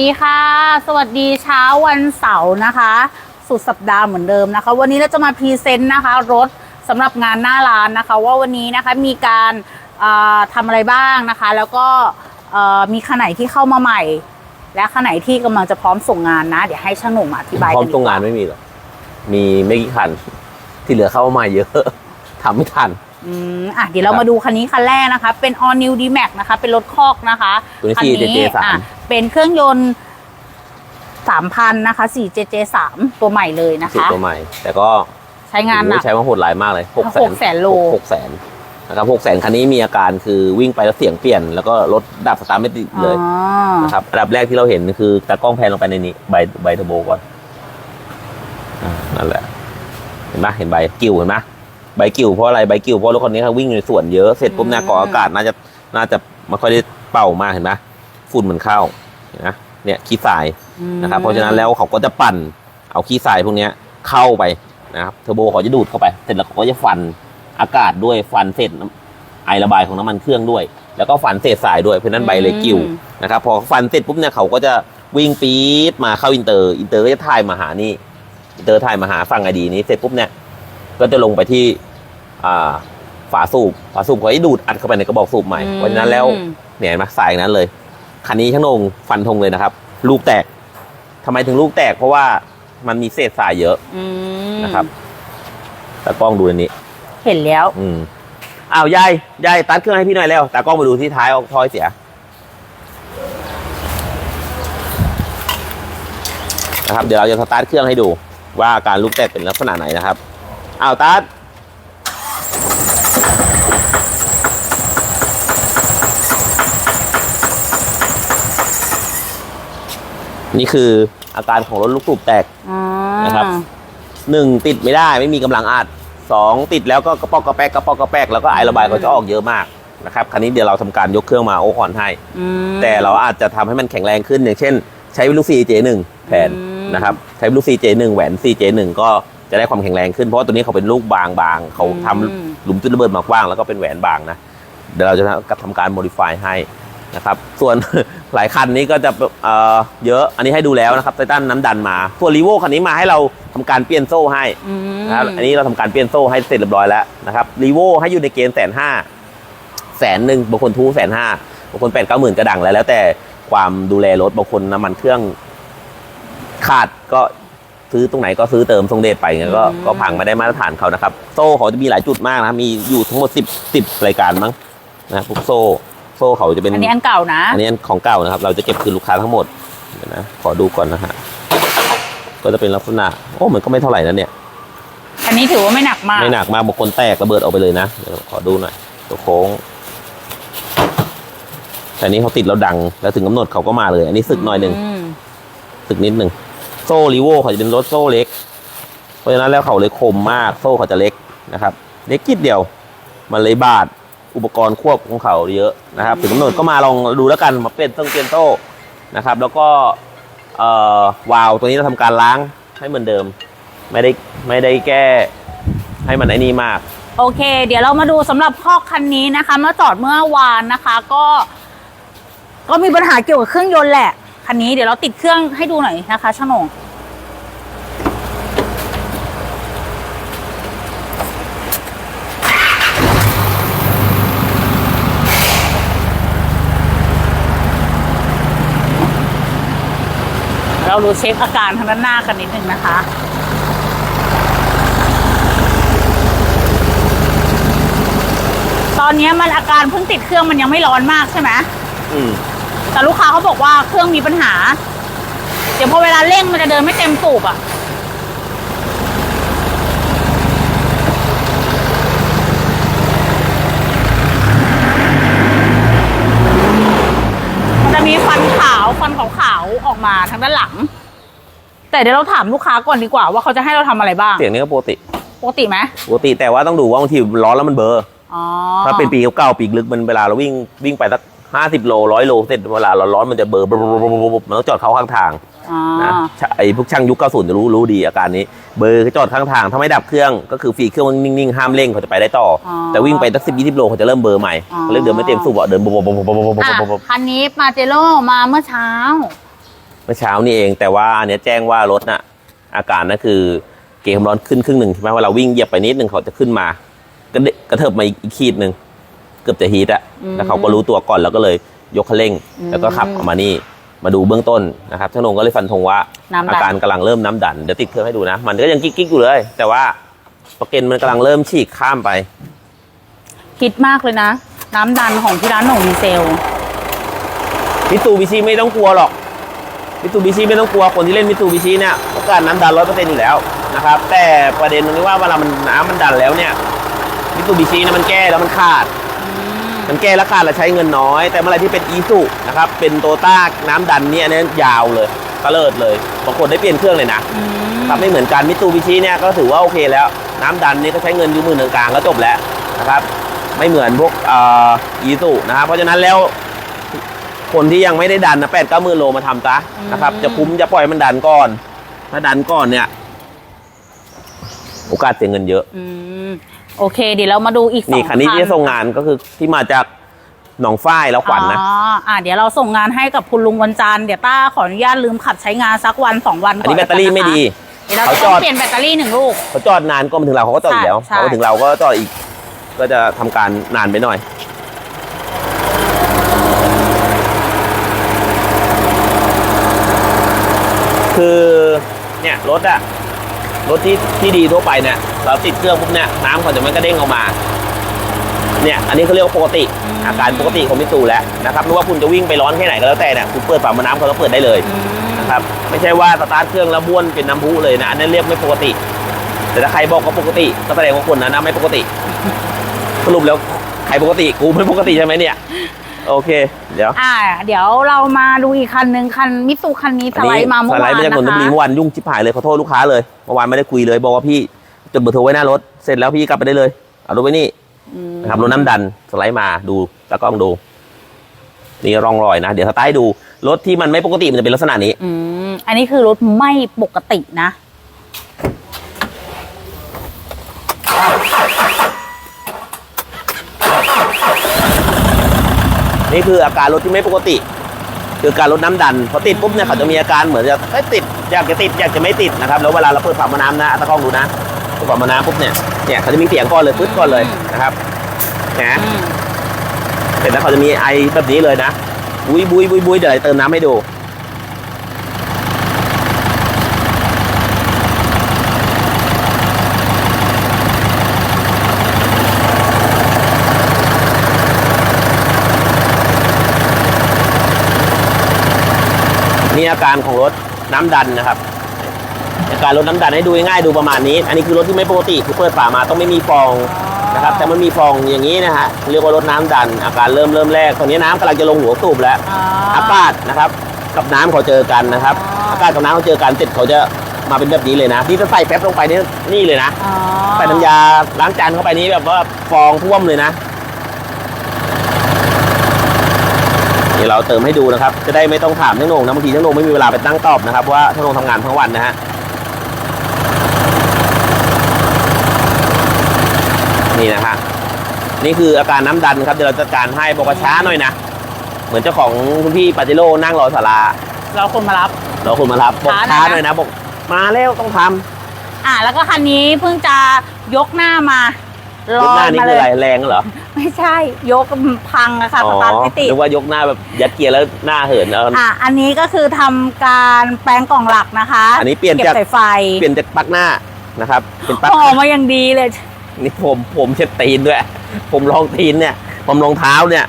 ดีค่ะ สวัสดีเช้าวันเสาร์นะคะ สุดสัปดาห์เหมือนเดิมนะคะ วันนี้เราจะมาพรีเซนต์นะคะ รถสำหรับงานหน้าร้านนะคะ ว่าวันนี้นะคะมีการเอ่อทำอะไรบ้างนะคะ แล้วก็เอ่อมีคันไหนที่เข้ามาใหม่ และคันไหนที่กำลังจะพร้อมส่งงานนะ เดี๋ยวให้ช่างหนุ่มอธิบายพร้อกัมนดีตรงกงานว่าไม่มีหรอกมีไม่กี่คันที่เหลือเข้ามาเยอะทำไม่ทันอืมอะเดี๋ยวเราครับมาดูคันนี้คันแรกนะคะ เป็น all new d max นะคะ เป็นรถคอกนะคะตัวนี้คั 4JJ3 อะ เป็นเครื่องยนต์3,000นะคะ 4JJ3 ตัวใหม่เลยนะสูตรคะ ตัวใหม่ แต่ก็ใช้งานหนัก โอ้โใช้มาโหดหลายมากเลยหกแสน600,000โล หกแสนนะครับหกแสนคันนี้มีอาการคือวิ่งไปแล้วเสียงเปลี่ยน แล้วก็รถดับสตาร์ทไม่ติดเลยอ๋อนะครับอันดับแรกที่เราเห็นคือตากล้องแพนลงไปในนี้ใบใบเทอร์โบก่อนอ่านั่นแหละ เห็นปะเห็นใบกิ้วเห็นปะใบกิ้วเพราะอะไรใบกิ้วเพราะรถคันนี้เขาวิ่งในส่วนเยอะเสร็จปุ๊บเนี่ยกรองอากาศน่าจะน่าจะไม่ค่อยได้เป่ามากเห็นปะ ฝุ่นมันเข้าเห็นปะเนี่ยขี้ทรายนะครับเพราะฉะนั้นแล้วเขาก็จะปั่นเอาขี้ทรายพวกเนี้ยเข้าไปนะครับเทอร์โบเขาจะดูดเข้าไป เสร็จแล้วเขาก็จะฟันอากาศด้วยฟันเศษน้ำไอระบายของน้ำมันเครื่องด้วย แล้วก็ฟันเศษทรายด้วยเพราะฉะนั้นใบเลยกิ้วนะครับพอฟันเสร็จปุ๊บเนี่ยเขาก็จะวิ่งปี๊ดมาเข้าอินเตอร์อินเตอร์ก็จะถ่ายมาหานี่อินเตอร์ถ่ายมาหาฝั่งไอดีนี้เสร็จปุ๊บเนี่ยก็จะลงไปที่อ่าฝาสูบฝาสูบเขาจะดูดอัดเข้าไปในกระบอกสูบใหม่เพราะฉะนั้นแล้วเนี่ยเห็นไหมาสายอย่างนั้นเลย คันนี้ช่างโหนงฟันธงเลยนะครับ ลูกแตกทำไมถึงลูกแตกเพราะว่ามันมีเศษทรายเยอะอืมนะครับตากล้องดูอันนี้ เห็นแล้ว อืมอ้าวยายยายตัดเครื่องให้พี่หน่อยแล้วตากล้องมาดูที่ท้ายเอาทอยเสียนะครับเดี๋ยวเราจะสตาร์ทเครื่องให้ดู ว่าการลูกแตกเป็นลักษณะไหนนะครับอ้าวตัด นี่คืออาการของรถลูกสูบแตกอ๋อนะครับหนึ่งติดไม่ได้ไม่มีกำลังอัดสองติดแล้วก็กระปอกกระแปกกระปอกกระแปกแล้วก็ไอระบายก็จะออกเยอะมากนะครับคันนี้เดี๋ยวเราทำการยกเครื่องมาโอคอนให้ อืม แต่เราอาจจะทำให้มันแข็งแรงขึ้นอย่างเช่น ใช้ลูก CJ1 แทนอืม นะครับใช้ลูก CJ1 แหวน CJ1 ก็จะได้ความแข็งแรงขึ้นเพราะว่าตัวนี้เขาเป็นลูกบางบางๆเขาทำอืมหลุมจุดระเบิดมากว้างแล้วก็เป็นแหวนบางนะเดี๋ยวเราจะทำการโมดิฟายให้ นะครับ ส่วนหลายคันนี้ก็จะเอ่อเยอะ อันนี้ให้ดูแล้วนะครับไททันน้ำดันมาส่วนรีโวคันนี้มาให้เราทำการเปลี่ยนโซ่ให้อืมนะครับ อันนี้เราทำการเปลี่ยนโซ่ให้เสร็จเรียบร้อยแล้วนะครับรีโวให้อยู่ในเกณฑ์แสนห้าแสนหนึ่งบางคนทูแสนห้าบางคนแปดเก้าหมื่นกระดังแล้ว แล้วแต่ความดูแลรถบางคนน้ำมันเครื่องขาดก็ซื้อตรงไหนก็ซื้อเติมทรงเดชไปอย่างเงี้ยก็อืมก็พังไม่ได้มาตรฐานเขานะครับ โซ่เขาจะมีหลายจุดมากนะมีอยู่ทั้งหมดสิบสิบรายการมั้งนะพวกโซ่ โซ่เขาจะเป็นอันนี้อันเก่านะ อันนี้ของเก่านะครับ เราจะเก็บคืนลูกค้าทั้งหมดเดี๋ยวนะขอดูก่อนนะฮะก็จะเป็นลักษณะ โอ้มันก็ไม่เท่าไหร่นะเนี่ยอันนี้ถือว่าไม่หนักมากไม่หนักมากบางคนแตกระเบิดออกไปเลยนะเดี๋ยวขอดูหน่อยตัวโค้งแต่อันนี้เขาติดแล้วดังแล้วถึงกำหนดเขาก็มาเลย อันนี้สึกหน่อยหนึ่งมสึกนิดหนึ่งโซ่รีโวเขาจะเป็นรถโซ่เล็ก เพราะฉะนั้นแล้วเขาเลยคมมากโซ่เขาจะเล็กนะครับ เล็กกิดเดียว มันเลยบาด อุปกรณ์ควบของเขาเยอะนะครับ ถึงกำหนดก็มาลองดูแล้วกันมาเปลี่ยนต้องเปลี่ยนโซ่นะครับ แล้วก็เอ่อวาล์วตัวนี้เราทำการล้างให้เหมือนเดิม ไม่ได้ไม่ได้แก้ให้มันไอ้นี่มาก โอเค เดี๋ยวเรามาดูสำหรับคอกคันนี้นะคะเมื่อจอดเมื่อวานนะคะ ก็ ก็มีปัญหาเกี่ยวกับเครื่องยนต์แหละคันนี้เดี๋ยวเราติดเครื่องให้ดูหน่อยนะคะช่างหนง เราดูเช็คอาการทางด้านหน้ากันนิดนึงนะคะตอนนี้มันอาการเพิ่งติดเครื่องมันยังไม่ร้อนมากใช่ไหมอืมแต่ลูกค้าเขาบอกว่าเครื่องมีปัญหา เดี๋ยวพอเวลาเร่งมันจะเดินไม่เต็มสูบอะ มันจะมีฟันขาวฟันขาวๆ ออกมาทางด้านหลัง แต่เดี๋ยวเราถามลูกค้าก่อนดีกว่าว่าเขาจะให้เราทำอะไรบ้าง เสียงนี้ก็ปกติ ปกติไหมปกติแต่ว่าต้องดูว่าบางทีร้อนแล้วมันเบลอร์อ๋อถ้าเป็นปีเก่าๆปีลึกมันเวลาเราวิ่งวิ่งไปสักห้าสิบโลร้อยโลเสร็จเวลาเราร้อนมันจะเบลอร์มันต้องจอดเข้าข้างทางอ๋อนะไอ้พวกช่างยุคเก้าศูนย์จะรู้รู้ดีอาการนี้ เบลอร์ก็จอดข้างทางถ้าไม่ดับเครื่องก็คือฟรีเครื่องนิ่งๆห้ามเร่งเขาจะไปได้ต่อออแต่วิ่งไปสักสิบยี่สิบโลเขาจะเริ่มเบลอร์ใหม่อ๋อเขาเริ่มเดินไม่เต็มสูบอะเดินบบบบบบบบบบอะบบคันนี้มาเจโร่มาเมื่อเช้า มื่อเช้านี่เอง แต่ว่าอันเนี้ยแจ้งว่ารถน่ะอาการนั่นคือเกมความร้อนขึ้นครึ่งหนึ่งใช่ไหมว่าเราวิ่งเหยียบไปนิดนึงเขาจะขึ้นมากระเดะกระเถิบมาอีกขีดหนึ่งเกือบจะฮีทอะอืมแล้วเขาก็รู้ตัวก่อนแล้วก็เลยยกคันเร่งอืมแล้วก็ขับออกมานี่มาดูเบื้องต้นนะครับช่างนงก็เลยฟันธงว่าน้ำดันอาการกำลังเริ่มน้ำดันเดี๋ยวติดเครื่องให้ดูนะ มันก็ยังกิ๊กๆอยู่เลย แต่ว่าประเก็นมันกำลังเริ่มฉีกข้ามไปฮิตมากเลยนะ น้ำดันของที่ร้านหนงดีเซลมิตซูบิชิไม่ต้องกลัวหรอก มิตซูบิชิไม่ต้องกลัวคนที่เล่นมิตซูบิชิเนี่ยโอกาสน้ำดันร้อยเปอร์เซ็นต์อยู่แล้วนะครับแต่ประเด็นตรงนี้ว่าเวลามันน้ำมันดันแล้วเนี่ยมิตซูบิชิเนี่ยมันแก้แล้วมันขาด มันแก้แล้วขาดแล้วใช้เงินน้อย แต่เมื่อไหรที่เป็นอีซูนะครับเป็นโตต้าน้ำดันเนี่ยอันนี้ยาวเลยตะเลิดเลยบางคนได้เปลี่ยนเครื่องเลยนะอืมครับไม่เหมือนกันมิตซูบิชิเนี่ยก็ถือว่าโอเคแล้ว น้ำดันนี่ก็ใช้เงินอยู่หมื่นกลางๆก็จบแล้วนะครับไม่เหมือนพวกเอ่ออีซูนะครับเพราะฉะนั้นแล้ว คนที่ยังไม่ได้ดันนะแปดเก้าหมื่นโลมาทำซะนะครับ จะคุ้มจะปล่อยมันดันก่อน ถ้าดันก่อนเนี่ย โอกาสเสียเงินเยอะ อืมโอเค เดี๋ยวเรามาดูอีกสองนี่คันนี้ที่จะส่งงานก็คือที่มาจากหนองฝ้ายแล้วขวัญนะ อ๋ออ่าเดี๋ยวเราส่งงานให้กับคุณลุงวันจันทร์เดี๋ยวต้าขออนุญาตลืมขับใช้งานสักวันสองวันอันนี้แบตเตอรี่ไม่ดี เดี๋ยวเราเขาจะจต้อองดเปลี่ยนแบตเตอรี่หนึ่งลูกเขาจอดนานก็มาถึงเราเขาก็จอดอีกแล้วใช่พอมาถึงเราก็จอดอีก ก็จะทำการนานไปหน่อย คือเนี่ยรถอะรถที่ที่ดีทั่วไปเนี่ยเราติดเครื่องปุ๊บเนี่ยน้ำเขาจะไม่กระเด้งออกมา เนี่ยอันนี้เขาเรียกว่าปกติอาการปกติของมิตซูแล้วนะครับไม่ว่าคุณจะวิ่งไปร้อนแค่ไหนก็แล้วแต่เนี่ยคุณเปิดฝามาน้ำเขาก็เปิดได้เลยนะครับไม่ใช่ว่าสตาร์ทเครื่องแล้วบ้วนเป็นน้ำพุเลยนะอันนั้นเรียกไม่ปกติ แต่ถ้าใครบอกว่าปกติก็แสดงว่าคนนั้นไม่ปกติสรุปแล้วใครปกติกูไม่ปกติใช่ไหมเนี่ย โอเค เดี๋ยว อ่า เดี๋ยวเรามาดูอีกคันหนึ่งคันมิตซูคันนี้สไลด์มาเมื่อสไลวานด์มาจากนนทนะบุรีคะเมื่อวานยุ่งชิบหายเลยขอโทษลูกค้าเลยเมื่อวานไม่ได้คุยเลยบอกว่าพี่จดเบอร์โทรไว้หน้ารถเสร็จแล้วพี่กลับไปได้เลยเอารถไว้นี่อืมนะครับรถน้ำดันสไลด์มาดูตากล้องดูนี่ร่องรอยนะ เดี๋ยวสไตล์ดูรถที่มันไม่ปกติมันจะเป็นลักษณะนี้ อืมอันนี้คือรถไม่ปกตินะ นี่คืออาการรถที่ไม่ปกติ คือการลดน้ำดันพอติดปุ๊บเนี่ยเขาจะมีอาการเหมือนจะเอ้ยติดอยากจะติดอยากจะไม่ติดนะครับแล้วเวลาเราเปิดฝามาน้ำนะตะกล้องดูนะเปิดฝามาน้ำปุ๊บเนี่ยเนี่ยเขาจะมีเสียงก่อนเลยปึ๊ดก่อนเลยนะครับนะอืมเสร็จแล้วเขาจะมีไอแบบนี้เลยนะบุยบุยบุยบุยเดี๋ยวเติมน้ำให้ดู นี่อาการของรถน้ำดันนะครับ อาการรถน้ำดันให้ดูง่ายๆดูประมาณนี้ อันนี้คือรถที่ไม่ปกติคือเปิดฝามาต้องไม่มีฟองนะครับ แต่มันมีฟองอย่างนี้นะฮะเรียกว่ารดน้ำดัน อาการเริ่มเริ่มแรกตอนนี้น้ำกำลังจะลงหัวสูบแล้วอ๋ออากาศนะครับกับน้ำเขาเจอกันนะครับอ๋อออากาศกับน้ำเขาเจอกันเสร็จเขาจะมาเป็นแบบนี้เลยนะนี่จะใส่แป๊บลงไปนี่นี่เลยนะอ๋อใส่น้ำยาล้างจานเข้าไปนี้แบบว่าฟองท่วมเลยนะ นี่เราเติมให้ดูนะครับ จะได้ไม่ต้องถามทั้งโหนงนะบางทีทั้งโหนงไม่มีเวลาไปตั้งตอบนะครับว่าทั้งโหนงทำงานทั้งวันนะฮะนี่นะฮะนี่คืออาการน้ำดันครับเดี๋ยวเราจัดการให้บอกว่าช้าหน่อยนะเหมือนเจ้าของคุณพี่ปาเจโร่นั่งรอศาลาเราคนมารับรอคนมารับบอกช้าช้าหน่อยนะหน่อยนะบอกมาแล้วต้องทำอ่าแล้วก็คันนี้เพิ่งจะยกหน้ามา ยกหน้านี่มาคือเลอะไรยแรงเหรอไม่ใช่ยกพังอะค่ะสตาร์ทไม่ติดนึกว่ายกหน้าแบบยัดเกียร์แล้วหน้าเหินเอา อะอันนี้ก็คือทำการแปลงกล่องหลักนะคะอันนี้เปลี่ยนก็บจากสายไฟเปลี่ยนจากปลั๊กหน้านะครับ เป็นปลั๊กห่อมาอย่างดีเลย นี่ผมผมเช็ดตีนด้วย ผมรองตีนเนี่ย ผมรองเท้าเนี่ย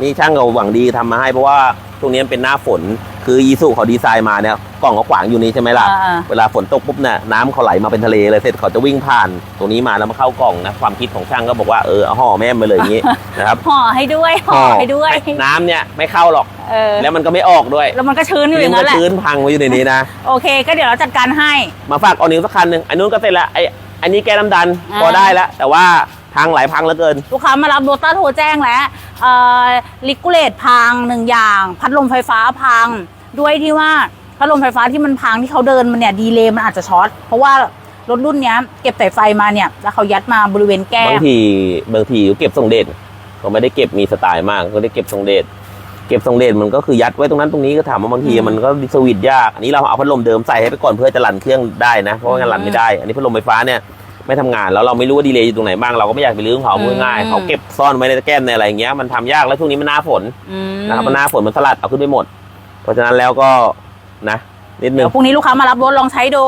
นี่ช่างเขาหวังดีทำมาให้เพราะว่าช่วงนี้มันเป็นหน้าฝน คือยีสุเขาดีไซน์มาเนี่ย กล่องเขาขวางอยู่นี่ใช่ไหมล่ะ อ่า เวลาฝนตกปุ๊บเนี่ยน้ำเขาไหลมาเป็นทะเลเลยเสร็จเขาจะวิ่งผ่านตรงนี้มาแล้วมาเข้ากล่องนะความคิดของช่างก็บอกว่าเออเอาห่อแม่มมาเลยอย่างนี้ นะครับห่อให้ด้วยห่อให้ด้วยน้ำเนี่ยไม่เข้าหรอก เออแล้วมันก็ไม่ออกด้วยแล้วมันก็ชื้นอยู่อย่างนั้นแหละชื้นพังไว้อยู่ในนี้นะ โอเค ก็เดี๋ยวเราจัดการให้ มาฝากออนิวสักคันหนึ่งอันนู้นก็เสร็จแล้วไอ้อันนี้แก้น้ำดันอ่า พอได้แล้วแต่ว่าพังหลายพังเหลือเกิน ลูกค้ามารับโรต้าโทรแจ้งแล้วเอ่อลิกูเลตพังหนึ่งอย่าง พัดลมไฟฟ้าพัง ด้วยที่ว่า พัดลมไฟฟ้าที่มันพังที่เขาเดินมันเนี่ยดีเลย์มันอาจจะช็อตเพราะว่ารถรุ่นเนี้ยเก็บสายไฟมาเนี่ย แล้วเขายัดมาบริเวณแก้บามงทีบางทีเขาเก็บทรงเดชเขาไม่ได้เก็บมีสไตล์มากเขาได้เก็บทรงเดชเก็บทรงเด่นมันก็คือยัดไว้ตรงนั้นตรงนี้ก็ถามว่าบางทีอืมมันก็สวิตช์ยากอันนี้เราเอาพัดลมเดิมใส่ให้ไปก่อนเพื่อจะรันเครื่องได้นะเพราะว่างั้นรันไม่ได้ อันนี้พัดลมไฟฟ้าเนี่ยไม่ทำงานแล้วเราไม่รู้ว่าดีเลย์อยู่ตรงไหนบ้างเราก็ไม่อยากไปลื้อของเขาอืมพูดง่ายเขาเก็บซ่อนไว้ในตะแกรงในอะไรอย่างเงี้ยมันทำยากแล้วช่วงนี้มันหน้าฝนอืมนะครับมันหน้าฝนมันสลัดเอาขึ้นไปหมด เพราะฉะนั้นแล้วก็ นะนิดนึเดี๋งยวพรุ่งนี้ลูกค้ามารับรถลองใช้ดู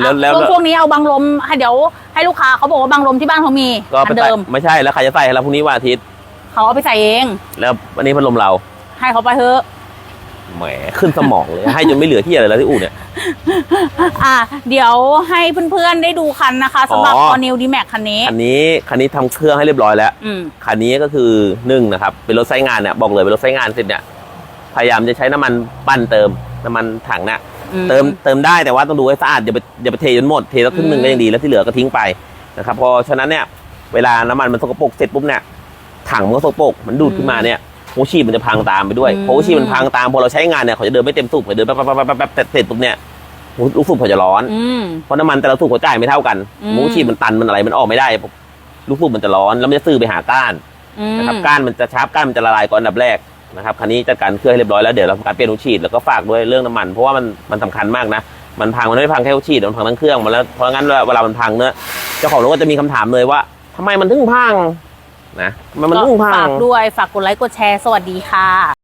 แล้วแล้วช่วงช่วงนี้เอาบังลมให้เดี๋ยวให้ลูกค้าเขาบอกว่าบังลมที่บ้านเขามีก็อัไปนใส่เดิมไม่ใช่แล้วใครจะใส่ให้เราพรุ่งนี้วันอาทิตย์เขาเอาไปใส่เอง แล้ววันนี้พัดลมเรา ให้เขาไปเถอะแหมขึ้นสมองเลย ให้จนไม่เหลือที่อะไรแล้วที่อู่เนี่ยอะเดี๋ยวให้เพื่อนๆได้ดูคันนะคะสำหรับอ๋อออนิวดีแม็กคันนี้คันนี้คันนี้ทำเครื่องให้เรียบร้อยแล้วอืมคันนี้ก็คือหนึ่งนะครับ เป็นรถไซส์งานเนี่ยบอกเลยเป็นรถไซส์งานเสร็จเนี่ยพยายามจะใช้น้ำมันปั้นเติม น้ำมันถังเนี่ยอืเติมเติมได้แต่ว่าต้องดูให้สะอาดอย่าไปอย่าไปเทจนหมดเทสักครึ่งหนึ่งอืมก็ยังดีแล้วที่เหลือก็ทิ้งไปนะครับเพอฉะนั้นเนี่ยเวลาน้ำมันมันสกปรกเสร็จปุ๊บเนี่ยถังมันก็สกปรกมันดูดขึ้นมาเนี่ยหัวฉีดมันจะพังตามไปด้วยอืมเพราะหัวฉีดมันพังตามพอเราใช้งานเนี่ยเขาจะเดินไม่เต็มสูบเขาเดินแป๊บแป๊บแป๊บแป๊บแป๊บแต่เสร็จปุ๊บเนี่ยลูกสูบเขาจะร้อนอืมเพราะน้ำมันแต่ละสูบเขาจ่ายไม่เท่ากันอืมหัวฉีดมันตันมันอะไรมันออกไม่ได้ลูกสูบมันจะร้อนแล้วมันจะซื้อไปหาก้านอืมนะครับก้านมันจะชาร์ปก้านมันจะละลายก่อนอันดับแรก นะครับคันนี้จัดการเครื่องให้เรียบร้อยแล้วเดี๋ยวเราทำการเปลี่ยนหัวฉีดแล้วก็ฝากด้วยเรื่องน้ำมันเพราะว่ามันมันสำคัญมากนะมันพังมันไม่พังแค่หัวฉีดมันพังทั้งเครื่องมาแล้วเพราะงั้นเวลามันพังเนี่ยเจ้าของรถก็จะมีคำถามเลยว่าทำไมมันถึงพังนะทำไมมันถึงพัฝากด้วย ฝากกดไลค์ กดแชร์ สวัสดีค่ะ